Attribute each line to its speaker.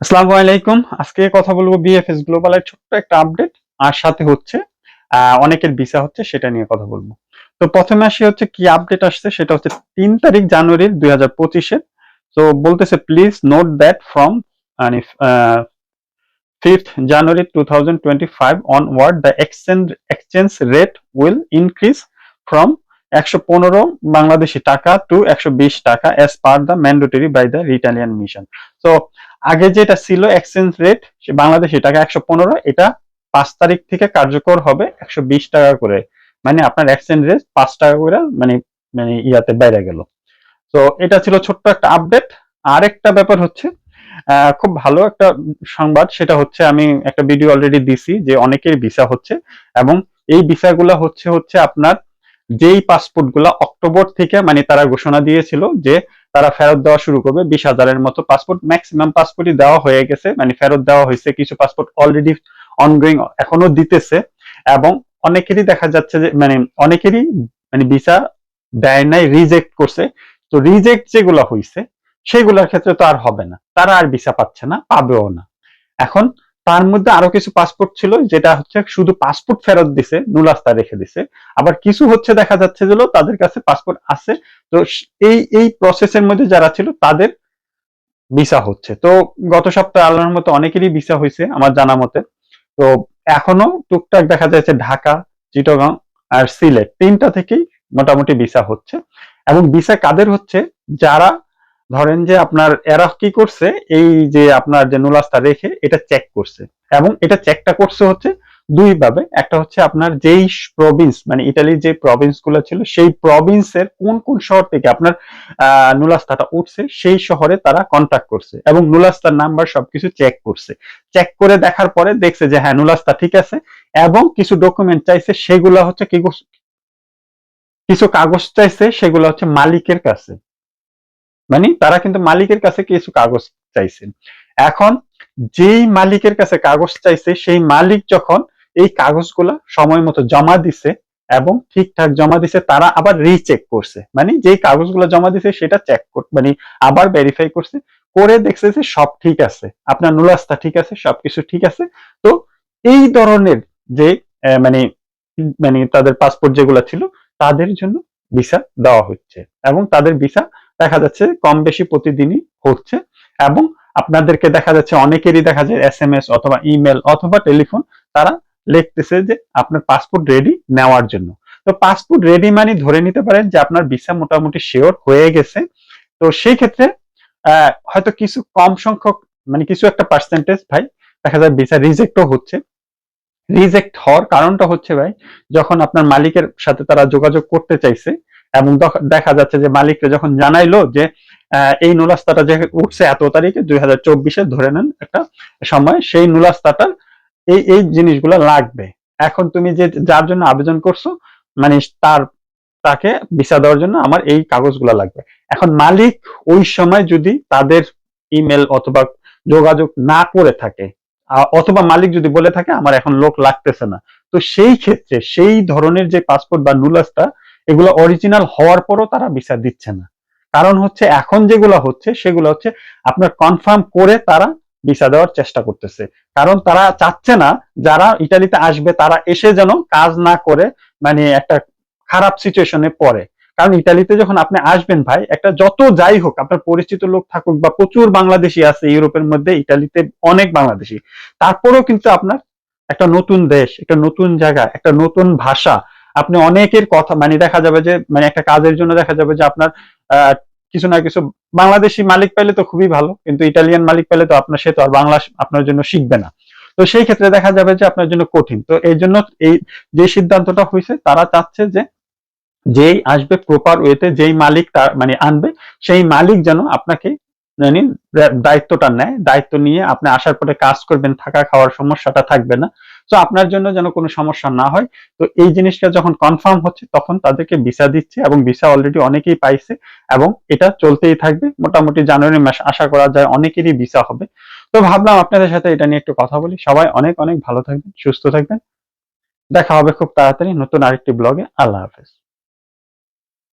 Speaker 1: আসসালামু আলাইকুম। আজকে কথা বলব বিএফএস গ্লোবালের ছোট্ট একটা আপডেট আর সাথে হচ্ছে অনেকের ভিসা হচ্ছে, সেটা নিয়ে কথা বলব। তো প্রথমে আসি হচ্ছে কি আপডেট আসছে, সেটা হচ্ছে তিন তারিখ দুই হাজার তো বলতেছে প্লিজ নোট দ্যাট ফ্রম মানে fifth January two thousand twenty five onward the exchange exchange rate will increase from একশো পনেরো বাংলাদেশি টাকা টু একশো বিশ taka as per the mandatory by the Italian mission তো আগে যেটা ছিল এক্সচেঞ্জ রেট বাংলাদেশি টাকা একশো পনেরো, এটা পাঁচ তারিখ থেকে কার্যকর হবে একশো বিশ টাকা করে। মানে আপনার এক্সচেঞ্জ রেট পাঁচ টাকা করে মানে মানে ইয়াতে বাইরে গেল। তো এটা ছিল ছোট্ট একটা আপডেট আরেকটা ব্যাপার হচ্ছে খুব ভালো একটা সংবাদ, সেটা হচ্ছে আমি একটা ভিডিও অলরেডি দিছি যে অনেকের ভিসা হচ্ছে এবং এই ভিসাগুলো হচ্ছে হচ্ছে আপনার যেই পাসপোর্ট অক্টোবর থেকে মানে তারা ঘোষণা দিয়েছিল যে তারা ফেরত দেওয়া শুরু করবে, বিশ হাজারের মতো পাসপোর্ট ম্যাক্সিমাম পাসপোর্টই দেওয়া হয়ে গেছে মানে ফেরত দেওয়া হয়েছে, কিছু পাসপোর্ট অলরেডি অনগোয়িং এখনও দিতেছে এবং অনেকেরই দেখা যাচ্ছে যে মানে অনেকেরই মানে ভিসা দেয় নাই রিজেক্ট করছে। তো রিজেক্ট যেগুলো হয়েছে সেগুলোর ক্ষেত্রে তো আর হবে না, তারা আর ভিসা পাচ্ছে না, পাবেও না। এখন তার মধ্যে আরও কিছু পাসপোর্ট ছিল, যেটা হচ্ছে শুধু পাসপোর্ট ফেরত দিছে নুলাস্তা রেখে দিছে। আবার কিছু হচ্ছে দেখা যাচ্ছে যে তাদের কাছে পাসপোর্ট আছে। তো এই এই প্রসেসের মধ্যে যারা ছিল, তাদের ভিসা হচ্ছে। তো গত সপ্তাহে আল্লাহর মতো অনেকেরই ভিসা হয়েছে, আমার জানা মতে। তো এখনও টুকটাক দেখা যাচ্ছে ঢাকা, চিটগাং আর সিলেট, তিনটা থেকেই মোটামুটি ভিসা হচ্ছে। এবং ভিসা কাদের হচ্ছে? যারা ধরেন যে আপনার এরা কি করছে? এই যে আপনার যে নুলাস্তা রেখে এটা চেক করছে। এবং এটা চেকটা করছে হচ্ছে দুই ভাবে। একটা হচ্ছে আপনার যেই প্রভিন্স মানে ইটালির যে প্রভিন্সগুলো ছিল, সেই প্রভিন্সের কোন কোন শহর থেকে আপনার নুলাস্তাটা উঠছে, সেই শহরে তারা কন্ট্যাক্ট করছে। এবং নুলাস্তার নাম্বার সবকিছু চেক করছে। চেক করে দেখার পরে দেখছে যে হ্যাঁ নুলাস্তা ঠিক আছে। এবং কিছু ডকুমেন্ট চাইছে, সেগুলো হচ্ছে কি কিছু কাগজ চাইছে, সেগুলো হচ্ছে মালিকের কাছে। মানে তারা কিন্তু মালিকের কাছে কিছু কাগজ চাইছে। এখন যেই মালিকের কাছে কাগজ চাইছে, সেই মালিক যখন এই কাগজগুলা সময় মতো জমা দিছে এবং ঠিকঠাক জমা দিছে, তারা আবার রিচেক করছে। মানে যেই কাগজগুলো জমা দিছে, সেটা চেক মানে আবার ভেরিফাই করছে, করে দেখছে যে সব ঠিক আছে, আপনার নুলাস্তা ঠিক আছে, সবকিছু ঠিক আছে। তো এই ধরনের যে মানে মানে তাদের পাসপোর্ট যেগুলো ছিল, তাদের জন্য ভিসা দেওয়া হচ্ছে এবং তাদের ভিসা দেখা যাচ্ছে কম বেশি প্রতিদিনই হচ্ছে এবং আপনাদেরকে দেখা যাচ্ছে অনেকেরই দেখা যায় এস এম এস অথবা ইমেল অথবা টেলিফোন তারা লিখতেছে যে আপনার পাসপোর্ট রেডি নেওয়ার জন্য। তো পাসপোর্ট রেডি মানে ধরে নিতে পারেন যে আপনার ভিসা মোটামুটি শিওর হয়ে গেছে। তো সেই ক্ষেত্রে হয়তো কিছু কম সংখ্যক মানে কিছু একটা পার্সেন্টেজ ভাই দেখা যায় ভিসা রিজেক্টও হচ্ছে। রিজেক্ট হওয়ার কারণটা হচ্ছে ভাই, যখন আপনার মালিকের সাথে তারা যোগাযোগ করতে চাইছে এবং দখ- যাচ্ছে যে মালিককে যখন জানাইলো যে এই নুলাস্তাটা যে উঠছে এত তারিখে, দুই হাজার চব্বিশে ধরে নেন একটা সময়, সেই নুলাস্তাটা এই এই জিনিসগুলো লাগবে। এখন তুমি যে, যার জন্য আবেদন করছ মানে তার, তাকে ভিসা দেওয়ার জন্য আমার এই কাগজগুলো লাগবে। এখন মালিক ওই সময় যদি তাদের ইমেল অথবা যোগাযোগ না করে থাকে অথবা মালিক যদি বলে থাকে, আমার এখন লোক লাগতেছে না। তো সেই ক্ষেত্রে সেই ধরনের যে পাসপোর্ট বা নুলাসটা এগুলো অরিজিনাল হওয়ার পরও তারা ভিসা দিচ্ছে না। কারণ হচ্ছে এখন যেগুলো হচ্ছে, সেগুলো হচ্ছে আপনার কনফার্ম করে তারা ভিসা দেওয়ার চেষ্টা করতেছে। কারণ তারা চাচ্ছে না যারা ইটালিতে আসবে, তারা এসে যেন কাজ না করে মানে একটা খারাপ সিচুয়েশনে পড়ে। কারণ ইটালিতে যখন আপনি আসবেন ভাই, একটা যত যাই হোক, আপনার পরিচিত লোক থাকুক বা প্রচুর বাংলাদেশি আছে ইউরোপের মধ্যে, ইটালিতে অনেক বাংলাদেশি। তারপরেও কিন্তু আপনার একটা নতুন দেশ, একটা নতুন জায়গা, একটা নতুন ভাষা আপনি অনেকের কথা মানে দেখা যাবে যে মানে একটা কাজের জন্য দেখা যাবে যে আপনার কিছু না কিছু বাংলাদেশি মালিক পেলে তো খুবই ভালো, কিন্তু ইটালিয়ান মালিক পেলে তো আপনার, সে তো আর বাংলা আপনার জন্য শিখবে না। তো সেই ক্ষেত্রে দেখা যাবে যে আপনার জন্য কঠিন। তো এই জন্য এই, যে সিদ্ধান্তটা হয়েছে, তারা চাচ্ছে যে, যেই আসবে প্রপার ওয়েতে যেই মালিক তার মানে আনবে, সেই মালিক যেন আপনাকে মানে দায়িত্বটা নেয়। দায়িত্ব নিয়ে আপনি আসার পরে কাজ করবেন, থাকা খাওয়ার সমস্যাটা থাকবে না। তো আপনার জন্য যেন কোনো সমস্যা না হয়। তো এই জিনিসটা যখন কনফার্ম হচ্ছে, তখন তাদেরকে ভিসা দিচ্ছে এবং ভিসা অলরেডি অনেকেই পাইছে এবং এটা চলতেই থাকবে। মোটামুটি জানুয়ারি মাস আশা করা যায় অনেকেরই ভিসা হবে। তো ভাবলাম আপনাদের সাথে এটা নিয়ে একটু কথা বলি। সবাই অনেক অনেক ভালো থাকবেন, সুস্থ থাকবেন। দেখা হবে খুব তাড়াতাড়ি নতুন আরেকটি ব্লগে আল্লাহ হাফেজ।